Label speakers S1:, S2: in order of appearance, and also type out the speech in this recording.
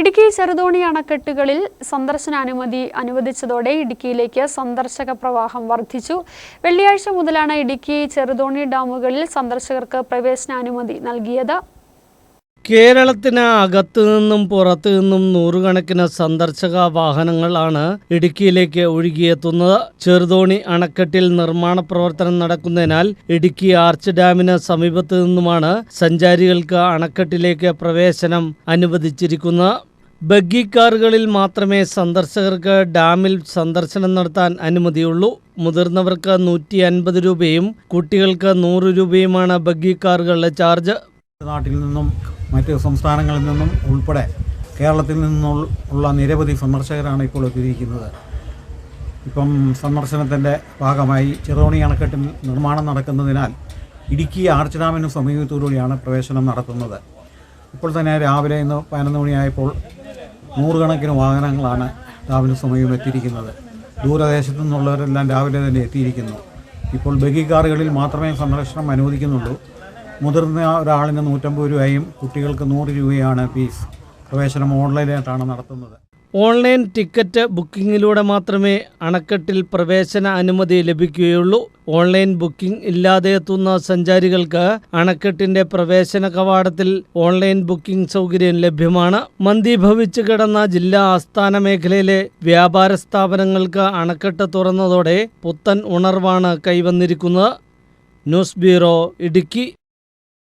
S1: ഇടുക്കി ചെറുതോണി അണക്കെട്ടുകളിൽ സന്ദർശനാനുമതി അനുവദിച്ചതോടെ ഇടുക്കിയിലേക്ക് സന്ദർശക പ്രവാഹം വർദ്ധിച്ചു. വെള്ളിയാഴ്ച മുതലാണ് ഇടുക്കി ചെറുതോണി ഡാമുകളിൽ സന്ദർശകർക്ക് പ്രവേശനാനുമതി നൽകിയത്.
S2: കേരളത്തിന് അകത്തു നിന്നും പുറത്തു നിന്നും നൂറുകണക്കിന് സന്ദർശക വാഹനങ്ങളാണ് ഇടുക്കിയിലേക്ക് ഒഴുകിയെത്തുന്നത്. ചെറുതോണി അണക്കെട്ടിൽ നിർമ്മാണ പ്രവർത്തനം നടക്കുന്നതിനാൽ ഇടുക്കി ആർച്ച് ഡാമിന് സമീപത്ത് നിന്നുമാണ് സഞ്ചാരികൾക്ക് അണക്കെട്ടിലേക്ക് പ്രവേശനം അനുവദിച്ചിരിക്കുന്നത്. ബഗ്ഗി കാറുകളിൽ മാത്രമേ സന്ദർശകർക്ക് ഡാമിൽ സന്ദർശനം നടത്താൻ അനുമതിയുള്ളൂ. മുതിർന്നവർക്ക് നൂറ്റി അൻപത് രൂപയും കുട്ടികൾക്ക് നൂറ് രൂപയുമാണ് ബഗ്ഗി കാറുകളുടെ ചാർജ്.
S3: നാട്ടിൽ നിന്നും മറ്റ് സംസ്ഥാനങ്ങളിൽ നിന്നും ഉൾപ്പെടെ കേരളത്തിൽ നിന്നുള്ള നിരവധി സന്ദർശകരാണ് ഇപ്പോൾ എത്തിയിരിക്കുന്നത്. ഇപ്പം സന്ദർശനത്തിന്റെ ഭാഗമായി ചെറുതോണി അണക്കെട്ടിൽ നിർമ്മാണം നടക്കുന്നതിനാൽ ഇടുക്കി ആർച്ച് ഡാമിന് സമീപത്തോടുകൂടിയാണ് പ്രവേശനം നടത്തുന്നത്. ഇപ്പോൾ തന്നെ രാവിലെ ഇന്ന് പതിനൊന്ന് മണിയായപ്പോൾ നൂറുകണക്കിന് വാഹനങ്ങളാണ് ഡാമിന് സമീപം എത്തിയിരിക്കുന്നത്. ദൂരദേശത്തു നിന്നുള്ളവരെല്ലാം രാവിലെ തന്നെ എത്തിയിരിക്കുന്നു. ഇപ്പോൾ ബഗി കാറുകളിൽ മാത്രമേ സന്ദർശനം അനുവദിക്കുന്നുള്ളൂ. മുതിർന്ന ഒരാളിന് നൂറ്റമ്പത് രൂപയും കുട്ടികൾക്ക് നൂറ് രൂപയാണ് ഫീസ്. പ്രവേശനം ഓൺലൈനായിട്ടാണ് നടത്തുന്നത്.
S2: ഓൺലൈൻ ടിക്കറ്റ് ബുക്കിങ്ങിലൂടെ മാത്രമേ അണക്കെട്ടിൽ പ്രവേശന അനുമതി ലഭിക്കുകയുള്ളൂ. ഓൺലൈൻ ബുക്കിംഗ് ഇല്ലാതെ എത്തുന്ന സഞ്ചാരികൾക്ക് അണക്കെട്ടിന്റെ പ്രവേശന കവാടത്തിൽ ഓൺലൈൻ ബുക്കിംഗ് സൗകര്യം ലഭ്യമാണ്. മന്ദീഭവിച്ചു കിടന്ന ജില്ലാ ആസ്ഥാന മേഖലയിലെ വ്യാപാര സ്ഥാപനങ്ങൾക്ക് അണക്കെട്ട് തുറന്നതോടെ പുത്തൻ ഉണർവാണ് കൈവന്നിരിക്കുന്നത്. News bureau Idukki.